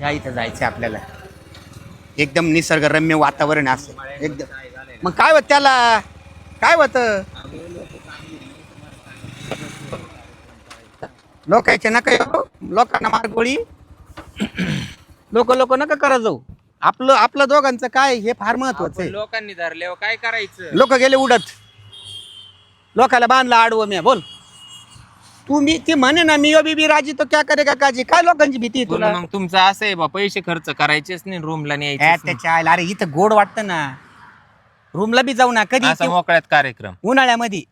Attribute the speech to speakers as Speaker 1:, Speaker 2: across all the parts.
Speaker 1: या इथं जायचं आपल्याला. एकदम निसर्गरम्य वातावरण आहे असं एकदम. मग काय होत त्याला? काय होत? लोकांचे नका येऊ. लोकांना मार गोळी. लोक लोक नका करा जाऊ. आपलं आपलं दोघांचं काय हे फार महत्वाचं आहे.
Speaker 2: लोकांनी धरल्यावर काय करायचं?
Speaker 1: लोक गेले उडत. लोकाला बांधला आडवं मी बोल. तू मी ती म्हणे ना मी बीबी राजी तो क्या करे का काजी? काय लोकांची भीती आहे तुला?
Speaker 2: मग तुमचं असं आहे बा पैसे खर्च करायचेच नाही रूमला
Speaker 1: ए,
Speaker 2: न्यायचे
Speaker 1: त्याच्या आईला अरे इथं गोड वाटतं ना. रूमला बी जाऊ ना कधी
Speaker 2: असा मोकळ्यात कार्यक्रम.
Speaker 1: उन्हाळ्यामध्ये.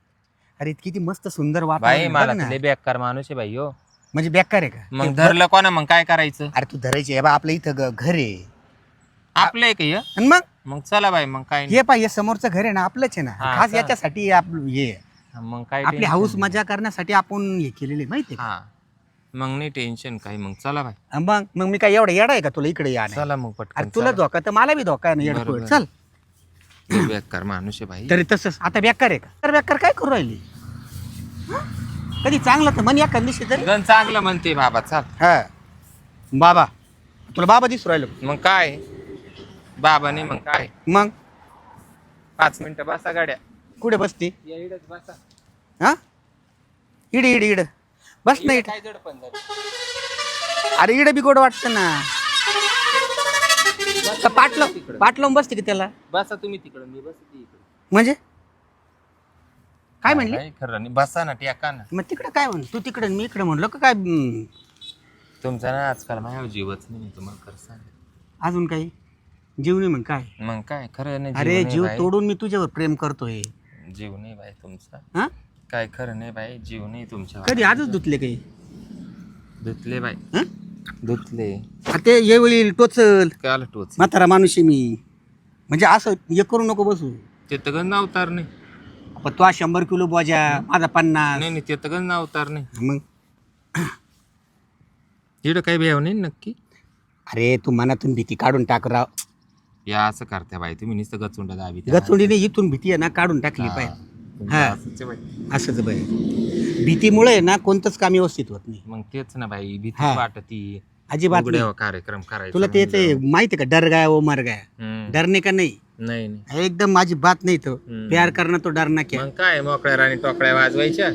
Speaker 1: अरे किती मस्त सुंदर
Speaker 2: बाई
Speaker 1: वातावरण
Speaker 2: मला
Speaker 1: बघ ना.
Speaker 2: लय बेकार माणूस आहे बाई हो.
Speaker 1: म्हणजे बेकार आहे का?
Speaker 2: मग धरलं कोणा मग काय करायचं?
Speaker 1: अरे तू धरायची बा आपलं इथं ग- घर आहे.
Speaker 2: आपलं आहे का हे?
Speaker 1: आणि मग?
Speaker 2: मग चला बाई मग काय नाही.
Speaker 1: हे पाहिजे समोरचं घर आहे ना आपलंच आहे ना.
Speaker 2: हा,
Speaker 1: खास? याच्यासाठी आपलं हे आहे.
Speaker 2: मग काय
Speaker 1: आपली
Speaker 2: tension
Speaker 1: हाऊस
Speaker 2: नाही.
Speaker 1: मजा करण्यासाठी आपण हे केलेले माहिती
Speaker 2: हा. मग नाही टेन्शन काही. मग चला
Speaker 1: का मग मग मी काय एवढा येडा आहे का तुला इकडे या
Speaker 2: चला मग
Speaker 1: अरे
Speaker 2: पटकन
Speaker 1: तुला. धोका तर मला बी धोका आहे ना येडा
Speaker 2: बरोबर.
Speaker 1: चल.
Speaker 2: बेकार माणूस आहे बाई.
Speaker 1: तरी तसंच. आता बेकार आहे का? तर बेकार काय करू राहिली? हं? कधी चांगलं तर म्हण या कंदिशी तरी.
Speaker 2: गण चांगलं म्हणते बाबा चाल.
Speaker 1: हा. बाबा तुला बाबा दिसू राहिलो.
Speaker 2: मग काय? बाबाने मग काय?
Speaker 1: मग?
Speaker 2: पाच मिनिटं बसा गाड्या.
Speaker 1: कुठे बसते?
Speaker 2: या बसा.
Speaker 1: हा? इड इड इड. बस ना इड
Speaker 2: काय जड पण झालं.
Speaker 1: अरे इड बी गोड वाटतं ना. पाटलं पाटलं बसते की त्याला?
Speaker 2: बसा तुम्ही तिकडं मी बसते इकडं.
Speaker 1: म्हणजे? काय म्हणले?
Speaker 2: नाही खरं नाही. बसा ना टेका ना.
Speaker 1: मग तिकडं काय म्हण तू तिकडं आणि मी इकडं म्हणलं का काय?
Speaker 2: तुमचा ना आजकाल माझ्यावर जीवच नाही मी तुम्हाला खरं सांग
Speaker 1: अजून काही? जीव नाही म्हण काय?
Speaker 2: मग काय? खरं नाही
Speaker 1: अरे
Speaker 2: नाही
Speaker 1: जीव
Speaker 2: बाई.
Speaker 1: तोडून मी तुझ्यावर प्रेम करतोय.
Speaker 2: जीव नाही बाई तुमचा.
Speaker 1: हा?
Speaker 2: काय खरं नाही बाई जीव नाही तुमच्या
Speaker 1: कधी आजच धुतले काही?
Speaker 2: धुतले बाई.
Speaker 1: हं?
Speaker 2: धुतले.
Speaker 1: अरे ते येवेळी टोचल.
Speaker 2: काल टोच
Speaker 1: म्हातारा माणूस आहे मी. म्हणजे असं हे करू नको बसू.
Speaker 2: ते तर गंज अवतार नाही.
Speaker 1: पण तो शंभर किलो बोजा माझा पन्नास.
Speaker 2: नाही नाही ते तर गंज अवतार नाही.
Speaker 1: मग?
Speaker 2: इकडं काही भेव नाही ना नक्की?
Speaker 1: अरे तू मनातून भीती काढून टाक राव.
Speaker 2: या असं करते बाई तुम्ही नुसतं गचुंड दाबी
Speaker 1: गचुंडीने इथून भीती आहे ना काढून टाकली पाहिजे. हा. असंच बाई. भीतीमुळे आहे ना कोणतंच काम व्यवस्थित होत नाही.
Speaker 2: मग तेच ना बाई भीती
Speaker 1: हा.
Speaker 2: वाटती.
Speaker 1: अजिबात नाही.
Speaker 2: उघड्यावर कार्यक्रम करायचा
Speaker 1: तुला ते. माहिती का डर गाय ओ मर गाय?
Speaker 2: हम्म.
Speaker 1: डरने का नाही?
Speaker 2: नाही नाही.
Speaker 1: एकदम माझी बात नाही तो.
Speaker 2: हम्म.
Speaker 1: प्यार करना तो डरना क्या.
Speaker 2: मग काय मोकळ्या राणी टोकळ्या वाजवायच्या.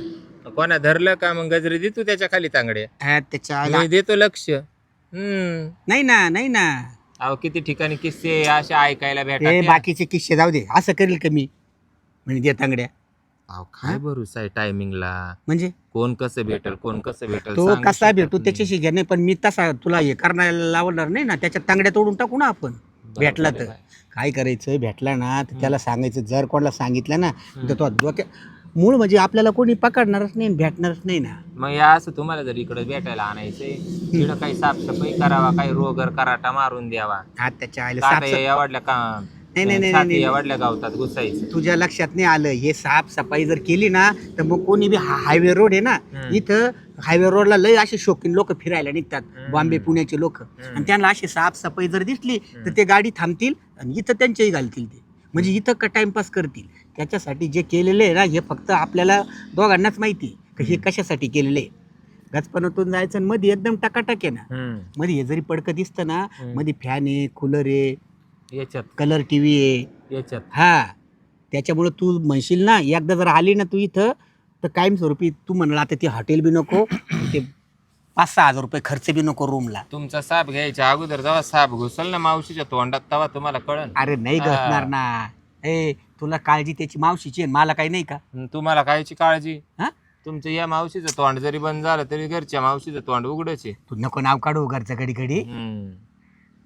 Speaker 2: कोणा धरलं का मग गजरी दे तू त्याच्याखाली तांगड्या.
Speaker 1: हा, त्याच्या आईला-
Speaker 2: मी देतो लक्ष. हम्म.
Speaker 1: नाही ना नाही ना.
Speaker 2: अहो किती ठिकाणी किस्से असे ऐकायला
Speaker 1: ते.
Speaker 2: भेटतात
Speaker 1: बाकीचे किस्से जाऊ दे. असं करेल का मी? म्हणजे दे तांगड्या.
Speaker 2: अहो काय भरोसा आहे टायमिंगला
Speaker 1: म्हणजे?
Speaker 2: कोण कसं भेटल कोण कसं भेटल
Speaker 1: तो
Speaker 2: सांगू
Speaker 1: कसा
Speaker 2: शकत
Speaker 1: भेटू
Speaker 2: नाही.
Speaker 1: त्याच्याशी घे नाही पण मी तसा तुला हे करण्याला लावणार नाही ना त्याच्या तांगड्या तोडून टाकू ना आपण. भेटला
Speaker 2: आहे
Speaker 1: तर.
Speaker 2: बाई.
Speaker 1: काय करायचं? भेटला ना तर त्याला सांगायचं जर कोणाला सांगितलं ना तर तो डोक्या मूळ म्हणजे आपल्याला कोणी पकडणारच नाही भेटणारच नाही ना.
Speaker 2: मग या असं तुम्हाला जर इकडे भेटायला आणायचंय तिकडं काही साफसफाई करावा काही रोगर कराटा मारून द्यावा.
Speaker 1: हा त्याच्या आईला
Speaker 2: एवढल्या का
Speaker 1: नाही, नाही, नाही,
Speaker 2: छाती
Speaker 1: नाही.
Speaker 2: एवढल्या गावतात घुसायचं.
Speaker 1: तुझ्या लक्षात नाही आलं हे साफ सफाई जर केली ना तर मग कोणी बी हायवे रोड आहे ना
Speaker 2: हम्म.
Speaker 1: इथं हायवे रोडला लय असे शौकीन लोक फिरायला निघतात
Speaker 2: हम्म.
Speaker 1: बॉम्बे पुण्याचे लोक. आणि त्यांना अशी साफ सफाई जर दिसली तर ते गाडी थांबतील आणि इथं त्यांच्याही घालतील ते. म्हणजे इथं का टाइमपास करतील? त्याच्यासाठी जे केलेले आहे ना हे फक्त आपल्याला दोघांनाच माहिती की हे कशासाठी केलेले आहे. गचपणातून जायचं आणि मध्ये एकदम टकाटक आहे ना. मध्ये हे जरी पडकं दिसतं ना. मध्ये फॅन आहे कूलर आहे
Speaker 2: याच्यात.
Speaker 1: कलर टी व्ही आहे.
Speaker 2: याच्यात.
Speaker 1: हा. त्याच्यामुळं तू म्हणशील ना एकदा जर आली ना तू इथं तर कायमस्वरूपी तू म्हणला आता ते हॉटेल बी नको ते पाच सहा हजार रुपये खर्च बी नको रूमला
Speaker 2: तुमचा साप घ्यायच्या अगोदर जेव्हा साप घुसल ना मावशीच्या तोंडात तेव्हा तुम्हाला कळन.
Speaker 1: अरे नाही. घसणार ना. ए तुला काळजी त्याची मावशीची आहे मला काही नाही का?
Speaker 2: तुम्हाला कायची काळजी?
Speaker 1: हा?
Speaker 2: तुमचं या मावशीचं तोंड जरी बंद झालं तरी घरच्या मावशीचं तोंड उघडच आहे.
Speaker 1: तू नको नाव काढू घरचं घडी घडी.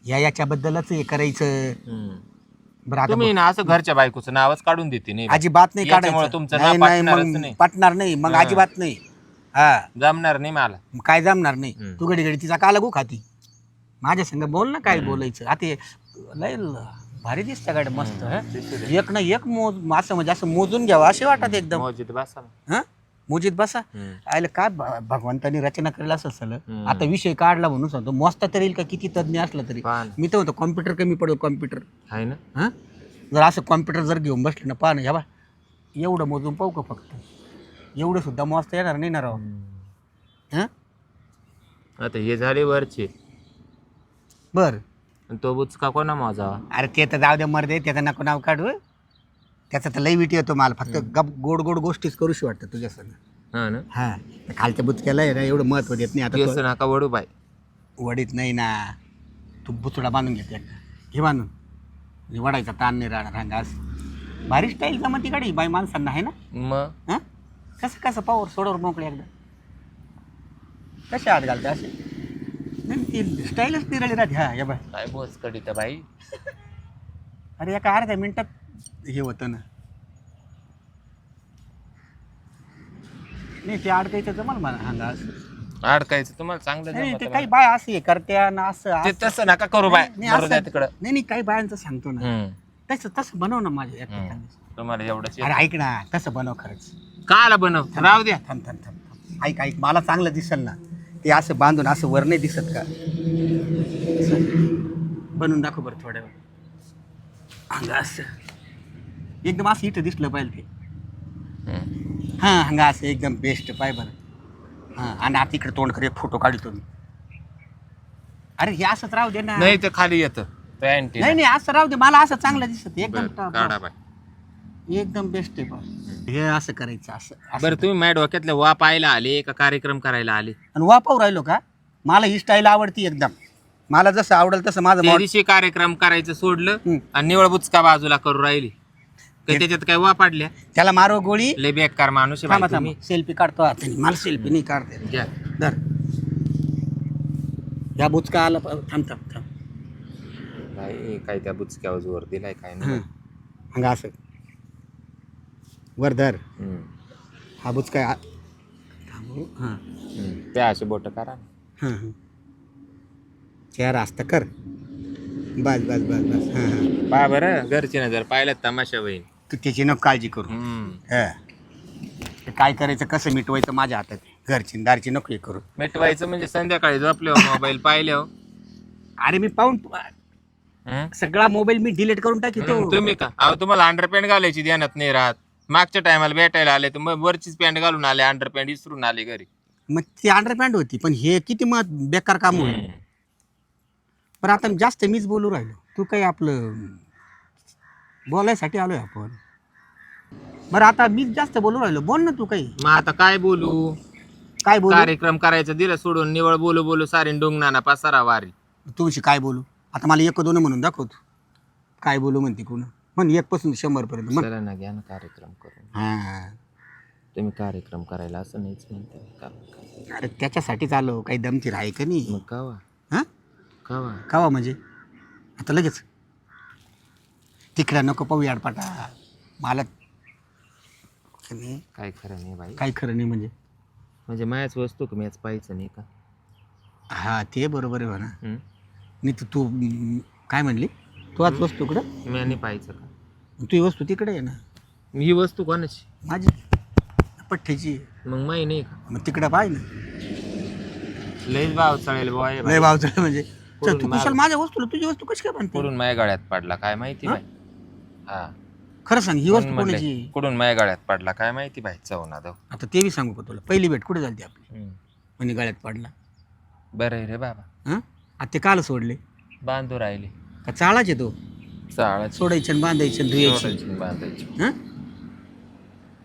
Speaker 1: या याच्याबद्दलच हे करायचं. बरं आता
Speaker 2: तुम्ही ना असं घरच्या बायकोचं नावच काढून देते नाही
Speaker 1: अजिबात नाही
Speaker 2: याच्यामुळे
Speaker 1: काढायचं.
Speaker 2: तुमचं
Speaker 1: नाही
Speaker 2: नाव
Speaker 1: नाही
Speaker 2: पटणारच
Speaker 1: मग
Speaker 2: नाही.
Speaker 1: पटणार नाही मग. अजिबात नाही. हा.
Speaker 2: जमणार नाही मला.
Speaker 1: मग काय जमणार नाही?
Speaker 2: हम्म.
Speaker 1: तू घडी घडी तिचा का लागू खाती. माझ्या संग बोल ना काय बोलायचं. आता हे लय ल- भारी दिसतं गाडी मस्त हं?
Speaker 2: दिसू दे.
Speaker 1: एक ना एक मोज असं म्हणजे असं मोजून घ्यावं असे वाटत एकदम.
Speaker 2: मौजीत बसा ना.
Speaker 1: हा? मोजीत बसा.
Speaker 2: हम्म.
Speaker 1: आयला काय भ- भगवंतानी रचना करेल असं सगळं?
Speaker 2: हम्म.
Speaker 1: आता विषय काढला म्हणून सांगतो मोजता तरी येईल का? किती तज्ञ असलं तरी.
Speaker 2: पहा ना.
Speaker 1: मी तर म्हणतो कॉम्प्युटर कमी पडेल कॉम्प्युटर
Speaker 2: आहे ना.
Speaker 1: हां? जर असं कॉम्प्युटर जर घेऊन बसलं ना पहा ना ह्या बा एवढं मोजून पाहू का फक्त? एवढं सुद्धा मोजता येणार नाही ना राव. हां?
Speaker 2: आता हे झाले वरचे.
Speaker 1: बर.
Speaker 2: तो बुचका कोणा मोजावा?
Speaker 1: अरे ते तर जाऊ दे मर्दे त्याचं नको नाव काढू. त्याचा तर लई विटी येतो मला फक्त गप गोड गोड गोष्टीच करूशी वाटतं तुझ्या संग.
Speaker 2: हा ना?
Speaker 1: हा. खालच्या बुचक्याला आहे ना एवढं महत्त्व देत नाही आता
Speaker 2: नका वडू बाय
Speaker 1: वडीत नाही ना. तू बुचडा बांधून घेते एकदा. हे बांधून. म्हणजे वडायचा ताण नाही राहणार रांगा असं भारी स्टाईल जमती गाडी बाई माणसांना आहे ना?
Speaker 2: मग?
Speaker 1: हां? कसं कसं पावर सोडवर मोकळे एकदा. कसे हात घालते असे? ती स्टाईलच निराळी राहते हा या बाय.
Speaker 2: काय बोच कडी तर बाई.
Speaker 1: अरे एका अर्ध्या मिनिटात हे होतं ना. नाही ते अडकायचं जमल मला असं.
Speaker 2: अडकायचं तुम्हाला चांगलं
Speaker 1: नाही
Speaker 2: जमतं
Speaker 1: ते
Speaker 2: बा.
Speaker 1: काही बाय असे करत्या ना असं
Speaker 2: ते
Speaker 1: असं.
Speaker 2: तसं नका करू बाय.
Speaker 1: नाही,
Speaker 2: मरू द्या
Speaker 1: असं-
Speaker 2: तिकडं.
Speaker 1: नाही नाही काही बायांचं सांगतो ना.
Speaker 2: हम्म,
Speaker 1: तसं तसं बनव ना माझ्या
Speaker 2: हम्म.
Speaker 1: एकट्याने.
Speaker 2: तुम्हाला एवढंच
Speaker 1: अरे ऐक ना तसं बनव खरंच.
Speaker 2: काला बनव. राहू द्या.
Speaker 1: थांब थांब थांब थांब. ऐक ऐक मला चांगलं दिसल ना. ते असं बांधून असं वर नाही दिसत का? असं. बनवून दाखव बरं थोड्या वेळ अंगा असं. एकदम असं इथं दिसलं पाहिजे ते. हां हंगा असं एकदम बेस्ट पाय बरं. हां आणि आता इकडे तोंड कर एक फोटो काढतो मी अरे हे असंच राहू दे ना.
Speaker 2: नाही ते खाली येतं.
Speaker 1: नाही नाही असं राहू दे. मला असं चांगलं दिसत. एकदम.
Speaker 2: काढा बाय.
Speaker 1: एकदम बेस्ट आहे बा. हे असं करायचं असं असं.
Speaker 2: बरं तुम्ही माझ्या डोक्यातले वा पाहायला आले का कार्यक्रम करायला आले?
Speaker 1: आणि वापरू राहिलो का? मला ही स्टाईल आवडती एकदम. मला जसं आवडेल तसं माझं
Speaker 2: त्या
Speaker 1: मॉड
Speaker 2: दिवशी कार्यक्रम करायचं सोडलं
Speaker 1: हम्म.
Speaker 2: आणि निवळ बुचका बाजूला करू राहिली. काही त्याच्यात काय वा पाडल्या
Speaker 1: त्याला मारो गोळी.
Speaker 2: लय बेकार माणूस आहे
Speaker 1: थांबा
Speaker 2: बाई
Speaker 1: थांबा.
Speaker 2: तुम्ही.
Speaker 1: सेल्फी काढतो हाताने मला सेल्फी नाही काढते
Speaker 2: घ्या.
Speaker 1: धर. या बुचका आला पा- थांब थांब थांब.
Speaker 2: बाई, काय त्या बुचक्यावर जोर दिलाय काय नाही.
Speaker 1: हां. हंगा असं. वर धर
Speaker 2: हम्म.
Speaker 1: हा बुचका आ- थांबू हां.
Speaker 2: हम्म. त्या असे बोट करा
Speaker 1: हां हां. असता कर. बस बस बस बस. हां हां.
Speaker 2: पा बरं घरची नजर पाहिलं तमाशा होईल
Speaker 1: तू त्याची नको काळजी करू.
Speaker 2: हम्म.
Speaker 1: हा. ते काय करायचं कसं मिटवायचं माझ्या हातात. आहे. घरची न दारची नको हे करू.
Speaker 2: मिटवायचं म्हणजे संध्याकाळी झोपले मोबाईल पाहिले हो
Speaker 1: अरे मी पाहून
Speaker 2: हम्म?
Speaker 1: सगळा मोबाईल मी डिलीट करून टाकीतो.
Speaker 2: तुम्ही का? अहो तुम्हाला अंडर पॅन्ट घालायची ध्यानात नाही राहत. मागच्या टायमाला भेटायला आले तर मग वरचीच पॅन्ट घालून आले अंडर पॅन्ट विसरून आले घरी.
Speaker 1: मग ती अंडरपॅन्ट होती पण हे किती मत बेकार काम होईल. पण आता जास्त मीच बोलू राहिलो. तू काही आपलं बोलायसाठी आलोय आपण. बरं आता मीच जास्त बोलू राहिलो. बोल ना तू काही.
Speaker 2: मग आता काय बोलू?
Speaker 1: काय बोलू?
Speaker 2: कार्यक्रम करायचं दिलं सोडून निवळ बोलू बोलू सारी डोंगणाना पसारा वारी.
Speaker 1: तुझी काय बोलू? आता मला एक दोन म्हणून दाखव तू. काय बोलू म्हणते कोण? म्हण एक पासून शंभर पर्यंत म्हण.
Speaker 2: चला ना घ्या ना कार्यक्रम करून.
Speaker 1: हा.
Speaker 2: तुम्ही कार्यक्रम करायला असं नाहीच म्हणताय का
Speaker 1: अरे त्याच्यासाठीच आलो. काही दमतीर आहे का नाही?
Speaker 2: मग कावा?
Speaker 1: हा?
Speaker 2: कावा?
Speaker 1: कावा म्हणजे? आता लगेच. तिकडं नको पाहू याडपाटा. मला का नाही,
Speaker 2: काय खरं नाही बाई.
Speaker 1: काही खरं नाही म्हणजे?
Speaker 2: म्हणजे मायाच वस्तू का मॅच पाहायचं नाही का?
Speaker 1: हा ते बरोबर आहे म्हणा? नाही तर तू काय म्हणली? तू आज वस्तू इकडं.
Speaker 2: म्या नाही पाहायचं का?
Speaker 1: तू ही वस्तू तिकडे आहे ना.
Speaker 2: ही वस्तू कोणाची?
Speaker 1: माझी. पठ्ठ्याची आहे.
Speaker 2: मग माही नाही का?
Speaker 1: मग तिकडं पाय ना.
Speaker 2: लईच भाव चढेल बॉय
Speaker 1: लय भावचं म्हणजे. चल, तू. कुशाल माझ्या वस्तूला तुझी वस्तू कशी काय म्हणते
Speaker 2: कुठून माझ्या गाड्यात पडला काय माहिती
Speaker 1: हा?
Speaker 2: बाई? हा.
Speaker 1: खरं सांग ही वस्तू
Speaker 2: म्हणले,
Speaker 1: कोणाची?
Speaker 2: कुठून माझ्या गाड्यात पडला काय माहिती बाई? चवना दव.
Speaker 1: आता ते बी सांगू का तुला? पहिली भेट कुठे झाली आपली? म्हणे गळ्यात पडला.
Speaker 2: बरं आहे रे बाबा.
Speaker 1: हां? आता ते काल सोडले.
Speaker 2: बांधू राहिले.
Speaker 1: का चाळाचे तो?
Speaker 2: चाळाची.
Speaker 1: सोडायचे आणि बांधायचे आणि धुयायचे.
Speaker 2: सोडायची बांधायची.
Speaker 1: हां?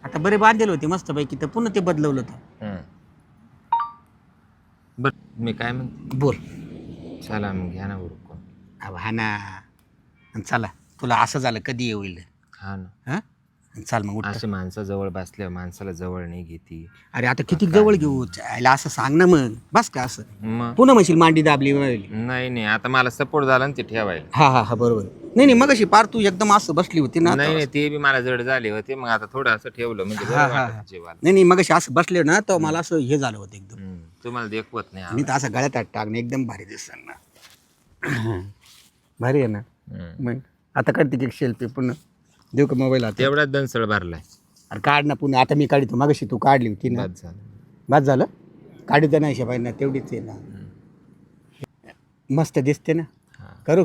Speaker 1: आता बरे बांधलेले होते मस्त पैकी तर पुन्हा ते बदलवलं होतं.
Speaker 2: बर मी काय म्हणते?
Speaker 1: बोल.
Speaker 2: चला मग घ्या ना उरकून
Speaker 1: अहो, हा ना. आणि चला तुला असं झालं कधी येईल
Speaker 2: हा ना.
Speaker 1: हां? चाल मग उठ.
Speaker 2: असे माणसं जवळ बसल्यावर माणसाला जवळ नाही घेती.
Speaker 1: अरे आता किती जवळ घेऊ? यायला असं सांग ना मग. बस का असं?
Speaker 2: मग?
Speaker 1: पुन्हा म्हणशील मांडी दाबली वाहिली.
Speaker 2: नाही नाही. आता मला सपोर्ट झाला ना ते ठेवायला.
Speaker 1: हा हा हा बरोबर. नाही नाही मग अशी पार तू एकदम असं बसली होती ना
Speaker 2: नाही नाही ते बी मला जड झाले होते. मग आता थोडं असं ठेवलं. म्हणजे बरं वाटत. जीवाला
Speaker 1: नाही नाही मग अशी असं बसले ना तर मला असं हे झालं होतं एकदम.
Speaker 2: हम्म. तुम्हाला देखवत नाही
Speaker 1: मी तर असं गळ्यात हात टाकणं एकदम भारी दिसणार ना. भारी आहे ना.
Speaker 2: हम्म.
Speaker 1: मग आता काढते की शेल्फी पुन्हा. देऊ का मोबाईल आता?
Speaker 2: तेवढाच दनसळ भरलाय.
Speaker 1: अरे काढ ना पुन्हा. आता मी काढतो. मग अशी तू काढली होती ना.
Speaker 2: बाद झालं.
Speaker 1: बस झालं? काढी तर नाही शेबाई ना तेवढीच आहे ना. मस्त दिसते ना.
Speaker 2: हा.
Speaker 1: करू?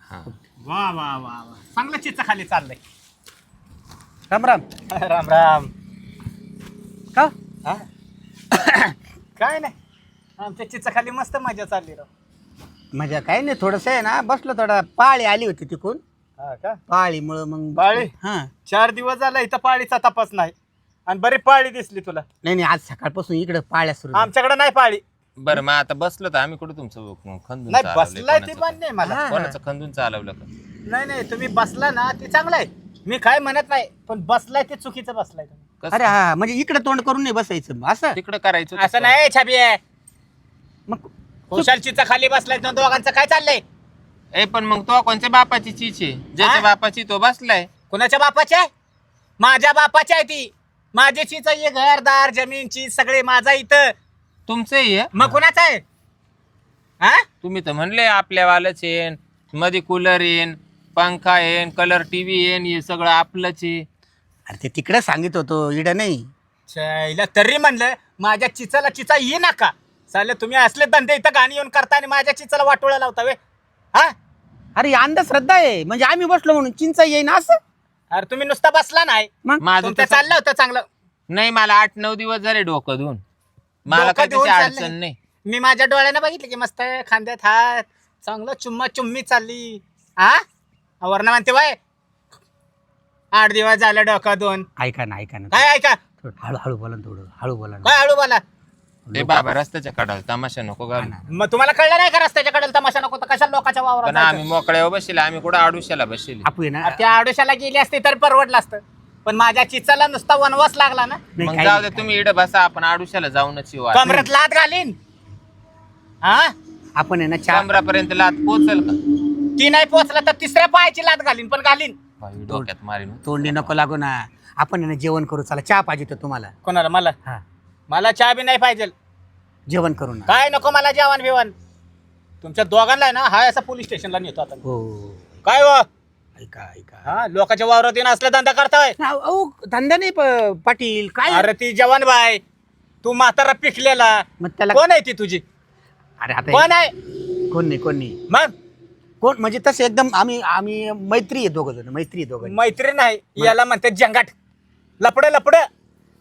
Speaker 2: हा.
Speaker 1: वा वा वा वा. चांगलं चित्त खाली चाललंय. राम राम. राम राम. का?
Speaker 3: काय नाही. आमच्या चिचा खाली मस्त मजा चालली राव.
Speaker 1: म्हणजे काय नाही. थोडस आहे ना. बसलो थोडा. पाळी आली होती तिकून.
Speaker 3: हा का
Speaker 1: पाळीमुळं मग
Speaker 3: पाळी?
Speaker 1: हा
Speaker 3: चार दिवस झाला इथं पाळीचा तपास नाही आणि बरी पाळी दिसली तुला
Speaker 1: नाही नाही आज सकाळपासून इकडे पाळ्या सुरू झाल्या.
Speaker 3: आमच्याकडे नाही पाळी
Speaker 2: बरं मग आता बसलो तर आम्ही कुठं तुमचं खंदून
Speaker 3: नाही
Speaker 2: चालवलंय?
Speaker 3: बसलाय ते
Speaker 2: कोणाचं-
Speaker 3: मान्य आहे मला
Speaker 1: हा.
Speaker 2: कोणाचं खंदून चालवलं का
Speaker 3: नाही नाही तुम्ही बसला ना ते चांगलं आहे मी काय म्हणत नाही पण बसलाय ते चुकीचं बसलाय तुम्ही
Speaker 2: कसं?
Speaker 1: अरे हा म्हणजे इकडे तोंड करून नाही बसायचं असं
Speaker 2: तिकडं करायचं
Speaker 3: असं? नाही छबी आहे
Speaker 1: मग
Speaker 3: खुशालचीचा खाली बसलाय ना दोघांचं काय चाललंय
Speaker 2: ए पण मग तो कोणत्या बापाची चीच आहे? ज्याच्या
Speaker 3: हा?
Speaker 2: बापाची तो बसलाय?
Speaker 3: कुणाच्या बापाची आहे? माझ्या बापाची आहे ती. माझ्याचीच आहे घरदार जमीनची सगळे माझा इथं.
Speaker 2: तुमचं आहे?
Speaker 3: मग कुणाचं आहे? हा?
Speaker 2: तुम्ही तर म्हणले आपल्या वालच येईन मध्ये कूलर येईन पंखा येईन कलर टीव्ही येईन हे सगळं आपलंच आहे.
Speaker 1: अरे ते तिकडे सांगित होतो इडं नाही.
Speaker 3: छाईला तरी म्हणलं माझ्या चिचाला चिचा ये नका. चालेल तुम्ही असले धंदे इथं गाणी येऊन करता आणि माझ्या चिचाला वाटोळा लावता वे हा?
Speaker 1: अरे ही अंधश्रद्धा आहे. म्हणजे आम्ही बसलो म्हणून चिंचा येईन असं?
Speaker 3: अरे तुम्ही नुसता बसला नाही.
Speaker 1: मग?
Speaker 2: माझं
Speaker 3: तुमचं
Speaker 2: तसं-
Speaker 3: चाललं होतं चांगलं.
Speaker 2: नाही मला आठ नऊ दिवस झाले डोकं धुवून. मला
Speaker 3: डोकं
Speaker 2: काही
Speaker 3: धुवून
Speaker 2: त्याची
Speaker 3: चाललंय.
Speaker 2: अडचण नाही.
Speaker 3: मी माझ्या डोळ्यानं बघितलं की मस्त खांद्यात हात चांगलं चुम्मा चुम्मी चालली. हा वर्ण म्हणते बाय आठ दिवस झालं डोकं दोन
Speaker 1: ऐका ना ऐका ना.
Speaker 3: काय ऐका?
Speaker 1: थोडं हळू हळू बोला ना थोडं हळू बोला ना.
Speaker 3: काय हळू बोला?
Speaker 2: ए बाबा रस्त्याच्या कडाल तमाशा नको घालू
Speaker 3: मग तुम्हाला कळलं नाही का रस्त्याच्या कडेला तमाशा नको? तर कशाला लोकांच्या
Speaker 2: पण
Speaker 3: वावरात
Speaker 2: आम्ही? मोकळ्यावर बसेल आम्ही कुठं आडुशाला बसेल
Speaker 1: आपू आहे ना
Speaker 3: अरे त्या आडोशाला गेली असते तर परवडलं असतं. पण माझ्या चिचाला नुसता वनवास लागला ना.
Speaker 1: नाही,
Speaker 2: मग
Speaker 1: काही
Speaker 2: जाऊ
Speaker 1: नाही,
Speaker 2: दे तुम्ही इकडे बसा आपण आडुशाला जाऊनच येऊ.
Speaker 3: कमरत लात घालीन. हा?
Speaker 1: आपण आहे ना
Speaker 2: कमरापर्यंत लात पोचल का?
Speaker 3: ती नाही पोहोचला तर तिसऱ्या पायाची लात घालीन पण घालीन.
Speaker 2: बाई, डोक्यात मारीन.
Speaker 1: तोंडी नको लागू ना. आपण आहे ना जेवण करू चला चहा पाहिजे होतं तुम्हाला.
Speaker 3: कोणाला? मला?
Speaker 1: हा.
Speaker 3: मला चहा बी नाही पाहिजे.
Speaker 1: जेवण करू ना
Speaker 3: काय नको मला जेवण बिवण? तुमच्या दोघांना आहे ना हा असा पोलीस स्टेशनला नेतो आता
Speaker 1: हो.
Speaker 3: काय हो?
Speaker 1: ऐका ऐका.
Speaker 3: हा लोकांच्या वावरात येऊन असला धंदा करताय.
Speaker 1: अहो, अहो धंदा नाही प- पाटील काय?
Speaker 3: अरे ती जवान बाय. तू म्हातारा पिकलेला.
Speaker 1: मग त्याला
Speaker 3: कोण आहे ती तुझी?
Speaker 1: अरे आता
Speaker 3: कोण आहे?
Speaker 1: कोण नाही कोण नाही.
Speaker 3: मग?
Speaker 1: कोण? म्हणजे तसं एकदम आम्ही आम्ही मैत्री आहे दोघं जण मैत्री आहे दोघं
Speaker 3: मैत्रीण आहे याला म्हणते जंगाट. लपड लपड.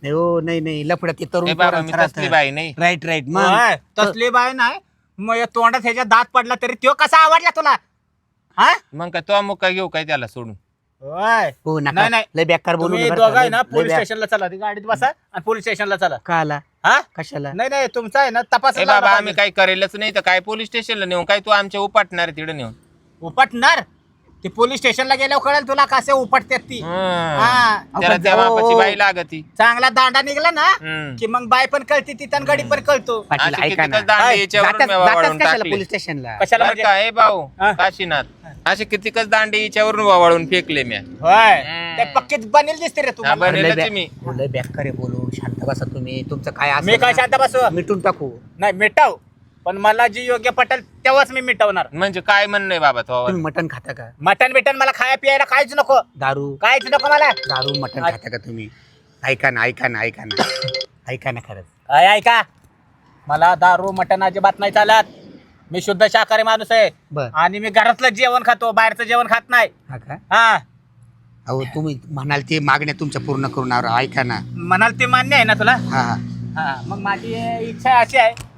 Speaker 1: नाही हो नाही नाही लफडं ते तरुण
Speaker 2: ए बाबा मी तसली बाई नाही.
Speaker 1: राईट राईट मग.
Speaker 3: तसली बाय नाही. मग या तोंडात ह्याच्या दात पडला तरी तो कसा आवडला तुला? हा?
Speaker 2: मग काय तो मुका घेऊ काय त्याला सोडून?
Speaker 3: होय.
Speaker 1: हो नका.
Speaker 3: नाही, नाही.
Speaker 1: लय बेकार बोलू
Speaker 3: तुम्ही
Speaker 1: नका बरं
Speaker 3: दोघं आहे? ना
Speaker 1: लय-
Speaker 3: पोलीस
Speaker 1: बेकार.
Speaker 3: स्टेशनला चला ती गाडीत बसा आणि पोलीस स्टेशनला चला.
Speaker 1: का आला
Speaker 3: हा?
Speaker 1: कशाला?
Speaker 3: नाही नाही तुमचा आहे ना तपास
Speaker 2: ए बाबा आम्ही काही करेलच नाही तर काय पोलीस स्टेशनला नेऊन काय तू आमच्या उपाटणार तिकडे नेऊन?
Speaker 3: उपटणार? ते पोलीस स्टेशनला गेल्यावर कळेल तुला कसे उपटतात ती
Speaker 2: हं.
Speaker 3: हा
Speaker 2: त्याला त्या
Speaker 1: आपण-
Speaker 2: बापाची
Speaker 1: ओ.
Speaker 2: बाई लागती
Speaker 3: चांगला दांडा निघला ना. की मग बाय पण कळते ती आणि गडी पण कळतो
Speaker 1: पाटील
Speaker 2: अशी
Speaker 1: ऐका ना
Speaker 2: कितीकच दांडे
Speaker 3: काय?
Speaker 2: याच्यावरून
Speaker 1: जाताच- कशाला
Speaker 2: टाकले.
Speaker 1: पोलीस स्टेशनला
Speaker 3: कशाला
Speaker 2: बरं
Speaker 3: म्हणजे
Speaker 2: का भाऊ
Speaker 3: हा.
Speaker 2: काशीनाथ असे कितीकच दांडे याच्यावरून वाळून फेकले मी
Speaker 3: होय. ते पक्केच बनेल दिसते रे
Speaker 2: हा,
Speaker 3: तुम्हाला
Speaker 2: बनेल.
Speaker 1: लय
Speaker 2: बनेलच
Speaker 1: बे-
Speaker 2: मी.
Speaker 1: लय बेकार आहे बोलून शांत बसा तुम्ही तुमचं काय
Speaker 3: मी काय
Speaker 1: असेल
Speaker 3: शांत बसू
Speaker 1: मिटून टाकू
Speaker 3: नाही मिटाव पण मला जी योग्य पटेल तेव्हाच मी मिटवणार.
Speaker 2: म्हणजे काय म्हणणं आहे बाबा तो
Speaker 1: तुम्ही मटण खाता का?
Speaker 3: मटन बिटन मला खाया पियायला काहीच नको.
Speaker 1: दारू?
Speaker 3: काहीच नको मला.
Speaker 1: दारू मटण खाता का तुम्ही? ऐका ना ऐका ना ऐका ना. ऐका ना खरंच.
Speaker 3: काय ऐका. मला दारू मटन अजिबात नाही चालत. मी शुद्ध शाकाहारी माणूस आहे.
Speaker 1: बर.
Speaker 3: आणि मी घरातलं जेवण खातो बाहेरचं जेवण खात नाही.
Speaker 1: हा का?
Speaker 3: हा.
Speaker 1: अहो तुम्ही म्हणाल ते मागण्या तुमच्या पूर्ण करून. ऐका ना.
Speaker 3: म्हणाल ते मान्य आहे ना तुला?
Speaker 1: हा हा.
Speaker 3: हा मग माझी इच्छा अशी आहे.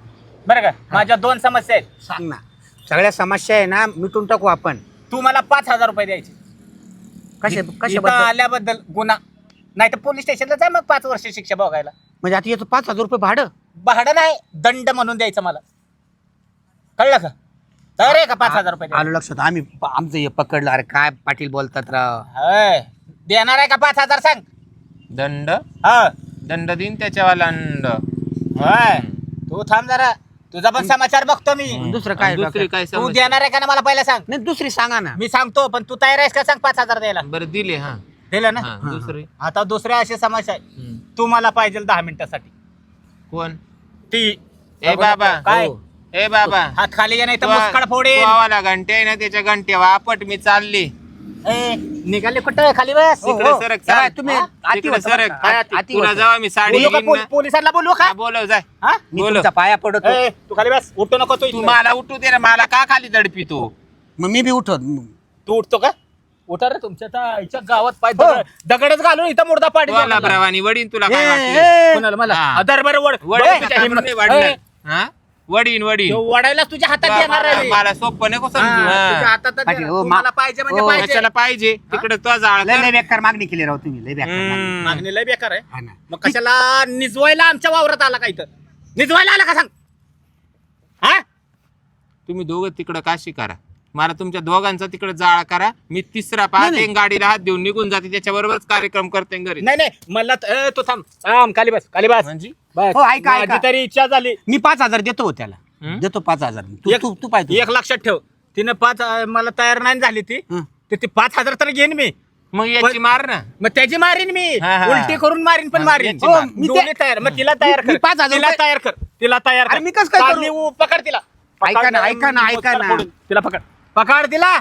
Speaker 3: बरं का? माझ्या दोन समस्या आहेत.
Speaker 1: सांग ना. सगळ्या समस्या आहे ना मिटून टाकू आपण.
Speaker 3: तू मला पाच हजार रुपये द्यायचे.
Speaker 1: कशा
Speaker 3: इथं
Speaker 1: कशाबद्दल
Speaker 3: आल्याबद्दल गुन्हा. नाही तर पोलीस स्टेशनला जा मग पाच वर्ष शिक्षा बघायला
Speaker 1: म्हणजे आता याचं पाच हजार रुपये भाडं?
Speaker 3: भाडं नाही दंड म्हणून द्यायचं मला. कळलं का? तर आहे का पाच हजार रुपये द्यायला?
Speaker 1: आलो लक्षात. आम्ही आमचं हे पकडलं. अरे काय पाटील बोलतात राव.
Speaker 3: होय. देणार आहे का पाच हजार सांग.
Speaker 2: दंड?
Speaker 3: हा.
Speaker 2: दंड देईन त्याच्यावाला
Speaker 3: होय. तू थांब जरा. तुझा पण समाचार बघतो मी.
Speaker 1: दुसरं काय
Speaker 2: दुसरी
Speaker 3: तू देणार आहे का ना मला पहिला सांग?
Speaker 1: नाही दुसरी सांगा ना.
Speaker 3: मी सांगतो पण तू तयार आहेस का सांग पाच हजार द्यायला?
Speaker 2: बरं दिले हा.
Speaker 3: दिलं ना?
Speaker 2: हा, दुसरी.
Speaker 3: आता समस्या आहे
Speaker 2: हं.
Speaker 3: तू मला पाहिजे दहा मिनिटासाठी.
Speaker 2: कोण?
Speaker 3: ती.
Speaker 2: ए बाबा.
Speaker 3: काय?
Speaker 1: हो.
Speaker 2: ए बाबा.
Speaker 3: हात खाली घे नाही तर मुस्काड
Speaker 2: आवाला घंटे आहे ना त्याच्या घंटे. वापट मी चालली.
Speaker 3: ए, निघाले कुठं? खाली बस.
Speaker 1: हो, हो.
Speaker 2: सरक.
Speaker 1: तुम्ही.
Speaker 3: हा?
Speaker 1: आती
Speaker 2: तिकडे
Speaker 1: होता बरं
Speaker 2: सरक
Speaker 1: का? आती- आती
Speaker 2: तुला
Speaker 1: होता.
Speaker 2: जेव्हा मी साडी
Speaker 3: बोलू का
Speaker 2: घेईन
Speaker 3: पोल-
Speaker 2: ना-
Speaker 3: पोलिसांना बोलू का?
Speaker 2: हा, बोलव जाय.
Speaker 3: हा?
Speaker 1: मी
Speaker 2: बोलो.
Speaker 1: तुमचा पाया पडतो.
Speaker 3: ए, तू खाली बस. उठू नको तू
Speaker 2: तू
Speaker 3: इथनं.
Speaker 2: मला उठू दे रे मला का खाली दडपी तू?
Speaker 1: मग मी बी उठत
Speaker 3: तू उठतो का? उठा रे तुमच्या. त्या आईच्या गावात पाय दगड- दगडच घालून इथं मुर्दा पाडी.
Speaker 2: भ्रवानी वडीन तुला काय
Speaker 1: ए,
Speaker 2: वाटलं?
Speaker 1: ए,
Speaker 3: कोणाला? मला.
Speaker 2: हा.
Speaker 3: अदर बरं वड.
Speaker 2: वड
Speaker 3: बघ तुझ्या
Speaker 2: का
Speaker 3: हिंमत.
Speaker 2: नाही वाढलं
Speaker 3: ए,
Speaker 2: हा? वडीन वडीन.
Speaker 3: तो वडायला तुझ्या हातात देणार आहे.
Speaker 2: मला
Speaker 3: मी.
Speaker 2: मला सोपं नको
Speaker 3: हा,
Speaker 2: समजू.
Speaker 3: तुझ्या. हातात
Speaker 1: पाटील,
Speaker 3: देणार. तुम्हाला
Speaker 1: मा-
Speaker 3: पाहिजे म्हणजे
Speaker 1: हो,
Speaker 3: पाहिजे.
Speaker 2: कशाला पाहिजे? तिकडे तो जाळ
Speaker 1: लय
Speaker 2: कर.
Speaker 1: लय बेकार मागणी केली राव तुम्ही लय बेकार मागणी.
Speaker 2: हम्म.
Speaker 3: मागणी लय बेकार आहे.
Speaker 1: हा ना.
Speaker 3: मग कशाला निजवायला आमच्या वावरात आला का इथं? निजवायला आला का सांग? हा?
Speaker 2: तुम्ही दोघं तिकडं काशी करा. मला तुमच्या दोघांचा तिकडे जाळ करा. मी तिसरा पाहते. गाडीला हात देऊन निघून जाते त्याच्याबरोबरच कार्यक्रम करते घरी.
Speaker 3: नाही नाही. मला त- ए, तू थांब. थांब खाली बस खाली बस.
Speaker 2: म्हणजे
Speaker 3: बस.
Speaker 1: हो, ऐका,
Speaker 3: तरी इच्छा झाली.
Speaker 1: मी पाच हजार देतो हो त्याला.
Speaker 2: हं?
Speaker 1: देतो पाच हजार. तू
Speaker 3: एक-
Speaker 1: तू तू पाहिजे
Speaker 3: एक लक्षात ठेव. तिने पाच अं, मला तयार नाही झाली ती. तर ती पाच हजार तर घेईन मी.
Speaker 2: मग याची मार ना.
Speaker 3: मग त्याची मारीन मी.
Speaker 2: हा, हा.
Speaker 3: उलटी करून मारीन पण
Speaker 2: हा,
Speaker 3: मारीन.
Speaker 2: याची
Speaker 3: हो,
Speaker 2: मार.
Speaker 3: मी दोन्ही तयार मग तिला तयार
Speaker 1: मी
Speaker 3: कर.
Speaker 1: पाच हजार
Speaker 3: तिला
Speaker 1: रुपये-
Speaker 3: तयार कर. तिला तयार
Speaker 1: अरे
Speaker 3: कर.
Speaker 1: मी कसं काय करू?
Speaker 3: चालली, उ, पकड तिला.
Speaker 1: ऐका ना, ऐका ना, ऐका ना.
Speaker 3: तिला पकड. पकड तिला.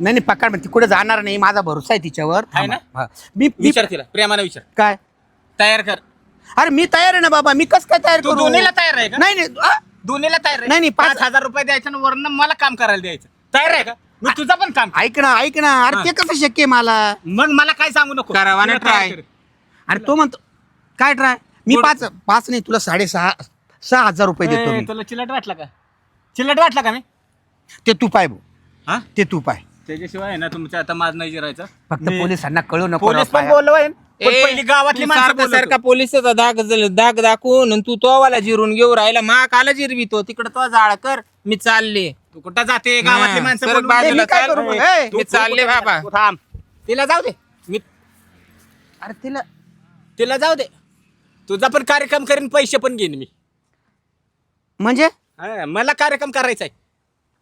Speaker 1: नाही नाही पकड ती कुठे जाणार नाही. माझा भरोसा आहे तिच्यावर.
Speaker 3: आहे ना?
Speaker 1: हा. मी मी
Speaker 3: विचार तिला. प्रेमाने विचार.
Speaker 1: काय?
Speaker 3: तयार कर.
Speaker 1: अरे मी तयार आहे ना बाबा मी कस काय तयार
Speaker 3: तू
Speaker 1: करू?
Speaker 3: दोन्हीला तयार आहे का?
Speaker 1: नाही नाही आ?
Speaker 3: दोन्हीला तयार आहे?
Speaker 1: नाही, नाही, पाच-
Speaker 3: पाच हजार रुपये द्यायचं आणि वरनं मला काम करायला द्यायचं. तयार आहे का? मी तुझं पण काम
Speaker 1: ऐक ना ऐक ना. अरे ते कसं शक्य आहे मला?
Speaker 3: मग मला काय सांगू नको?
Speaker 2: करावा ना
Speaker 3: तिला तयार
Speaker 2: try.
Speaker 3: कर.
Speaker 1: अरे तो म्हणतो काय ट्राय मी पाच पाच नाही तुला साडेसहा सहा हजार रुपये देतो
Speaker 3: ए,
Speaker 1: मी.
Speaker 3: तुला चिलट वाटला का? चिलट वाटला का मी
Speaker 1: ते तू पाय भाऊ.
Speaker 3: हा?
Speaker 1: ते तू पाय.
Speaker 3: त्याच्याशिवाय आहे ना तुमच्या आता माझ नाही जिरायचं.
Speaker 1: फक्त
Speaker 3: मी-
Speaker 1: पोलिसांना कळू नको
Speaker 3: पोलीस
Speaker 1: राव
Speaker 3: पण
Speaker 1: पाया.
Speaker 3: आहे. पण
Speaker 2: ए,
Speaker 3: पहिली गावातली
Speaker 2: तू
Speaker 3: माणसं
Speaker 2: सारखा
Speaker 3: बोलवतो.
Speaker 2: सारखा पोलिसाचा दाग दाग दाखवून आणि तू तोवाला जिरून घेऊ राहिला. मा काला जिरवितो तिकडे तो जाळ कर मी चालले.
Speaker 3: तू कुठं जाते? गावातली
Speaker 2: हा,
Speaker 3: माणसं
Speaker 2: सरक बाजूला
Speaker 3: ए, मी काय
Speaker 2: चाल.
Speaker 3: करू? मग?
Speaker 1: ए,
Speaker 3: ए, तू-
Speaker 2: मी
Speaker 3: तू
Speaker 2: चालले बाबा.
Speaker 3: तू थांब. तिला जाऊ दे. मी
Speaker 1: अरे तिला
Speaker 3: तिला जाऊ दे. तुझा पण कार्यक्रम करीन पैसे पण घेईन मी.
Speaker 1: म्हणजे?
Speaker 3: हा, मला कार्यक्रम करायचा आहे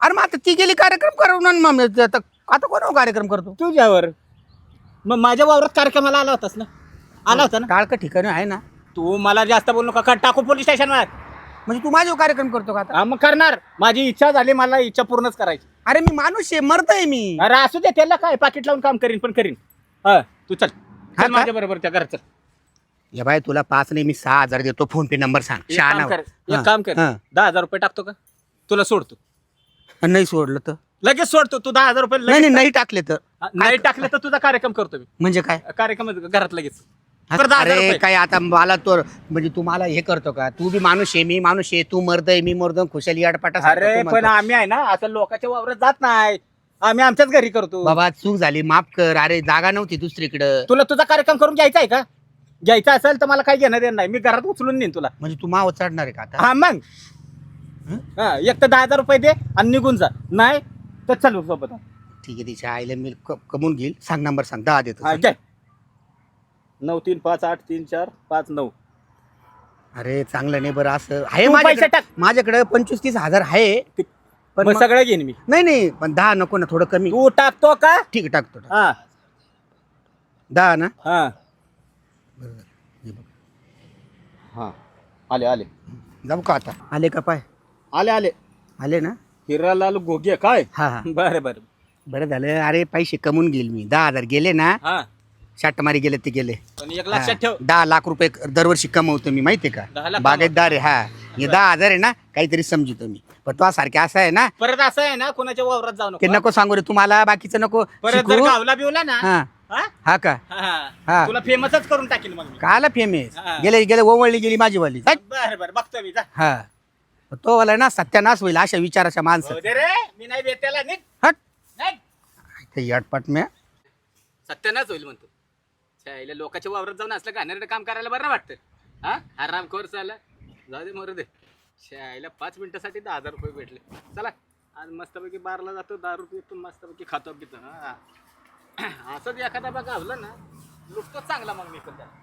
Speaker 1: अरे मग आता ती गेली कार्यक्रम करून मग मी आता आता कोणावर कार्यक्रम करतो?
Speaker 3: तुझ्यावर. मग माझ्या वावरात कार्यक्रमाला आला होतास ना? आला होता ना?
Speaker 1: टाळकं ठिकाणी आहे ना?
Speaker 3: तू मला जास्त बोलू नका का टाकू पोलीस स्टेशनवर.
Speaker 1: म्हणजे तू माझ्यावर कार्यक्रम करतो का आता?
Speaker 3: हा, मग करणार. माझी इच्छा झाली मला इच्छा पूर्णच करायची.
Speaker 1: अरे मी माणूस आहे मरत आहे मी.
Speaker 3: अरे असू दे त्याला काय पाकिट लावून काम करीन पण करीन. हा तू चल.
Speaker 1: हा का?
Speaker 3: माझ्या बरोबर त्या घरात चल.
Speaker 1: या बाय तुला पाच नाही मी सहा हजार देतो. फोन पे नंबर सांग.
Speaker 3: एक काम कर
Speaker 1: हा,
Speaker 3: एक काम कर. दहा हजार रुपये टाकतो का? तुला सोडतो.
Speaker 1: नाही सोडलं तर?
Speaker 3: लगेच सोडतो तू दहा हजार रुपये
Speaker 1: नाही
Speaker 3: लगेच
Speaker 1: नाही नाही टाकले तर.
Speaker 3: नाही टाकलं तर तुझा कार्यक्रम करतो मी.
Speaker 1: म्हणजे काय?
Speaker 3: कार्यक्रम घरात लगेच. परत दहा हजार
Speaker 1: अरे
Speaker 3: रुपये.
Speaker 1: काय आता मला तो म्हणजे तू मला हे करतो का? तू बी माणूस आहे मी माणूस आहे तू मरदय मी मरदो खुशाली अडपाटा
Speaker 3: अरे पण आम्ही आहे ना असं लोकांच्या वावरात जात नाही. आम्ही आमच्याच घरी करतो.
Speaker 1: बाबा चूक झाली माफ कर. अरे जागा नव्हती दुसरीकडं.
Speaker 3: तुला तुझा कार्यक्रम करून घ्यायचा आहे का? घ्यायचा असेल तर मला काही घेणं देणं नाही. मी घरात उचलून नेईन तुला.
Speaker 1: म्हणजे तू माव चढणार आहे का आता?
Speaker 3: हा मग.
Speaker 1: हं?
Speaker 3: हा, एक तर दहा हजार रुपये दे आणि निघून जा. नाही तर चल सोबत.
Speaker 1: ठीक आहे तिच्या आईला मी क- कमवून घेईल. सांग नंबर सांग. दहा देतो
Speaker 3: हा, घे. नऊ तीन पाच आठ तीन चार पाच नऊ.
Speaker 1: अरे चांगलं नाही बरं असं. आहे
Speaker 3: तू पैसे
Speaker 1: माझ्याकडे
Speaker 3: टाक.
Speaker 1: माझ्याकडे पंचवीस तीस हजार आहे. पण
Speaker 3: मग
Speaker 1: मग-
Speaker 3: सगळं घेईन मी.
Speaker 1: नाही नाही पण दहा नको ना थोडं कमी.
Speaker 3: तू टाकतो का?
Speaker 1: ठीक आहे, टाकतो टाक.
Speaker 3: हा.
Speaker 1: दहा ना?
Speaker 3: हा.
Speaker 1: हे बघ.
Speaker 3: हा. आले आले.
Speaker 1: जाऊ का आता? आले का पाय?
Speaker 3: आले आले.
Speaker 1: आले ना?
Speaker 3: हिरालाल घोगे काय?
Speaker 1: हा हा.
Speaker 3: बरं बरं.
Speaker 1: बरं झालं. अरे पैसे कमवून घेईल मी. दहा हजार गेले ना
Speaker 3: हा.
Speaker 1: मारी गेले ते गेले.
Speaker 3: पण एक लक्षात ठेव.
Speaker 1: हा, दहा लाख रुपये दरवर्षी कमवतो मी माहितीये
Speaker 3: दहा
Speaker 1: का?
Speaker 3: लाख
Speaker 1: बागायतदार आहे हा. हे दहा हजार आहे ना काहीतरी समजतो मी. पण तो सारखे असं आहे ना
Speaker 3: परत असं आहे ना कोणाच्या वावरात जाऊ
Speaker 1: ते
Speaker 3: नको
Speaker 1: नको सांगू रे तुम्हाला बाकीचं नको
Speaker 3: परत जर
Speaker 1: शिकवू.
Speaker 3: गावला बिवला ना
Speaker 1: हा.
Speaker 3: हा?
Speaker 1: हा का?
Speaker 3: हा.
Speaker 1: हा.
Speaker 3: तुला फेमसच करून टाकेल मग मी.
Speaker 1: काला फेमेस
Speaker 3: हा.
Speaker 1: गेले गेले ओवळली गेली माझी वाली.
Speaker 3: बरं बरं. बघतो मी जा.
Speaker 1: हा. तो वाला ना सत्यानाश होईल अशा विचाराच्या माणसं
Speaker 3: दे रे मी नाही भेट त्याला निघ.
Speaker 1: हट.
Speaker 3: निघ.
Speaker 1: ते यटपट म्या.
Speaker 3: सत्यानाच होईल म्हणतो. लोकांच्या वावरात जाऊन असलं घाणेरडं काम करायला बरं वाटतं. हा? आराम कर चाला जाऊ दे मरू दे. शाळेला पाच मिनिटासाठी दहा हजार रुपये भेटले. चला आज मस्तपैकी बारला जातो दारू पितो मस्तपैकी खातो पितो हा. असंच एखादा बघा आवलं ना लुटतो चांगला मग मी पण त्याला.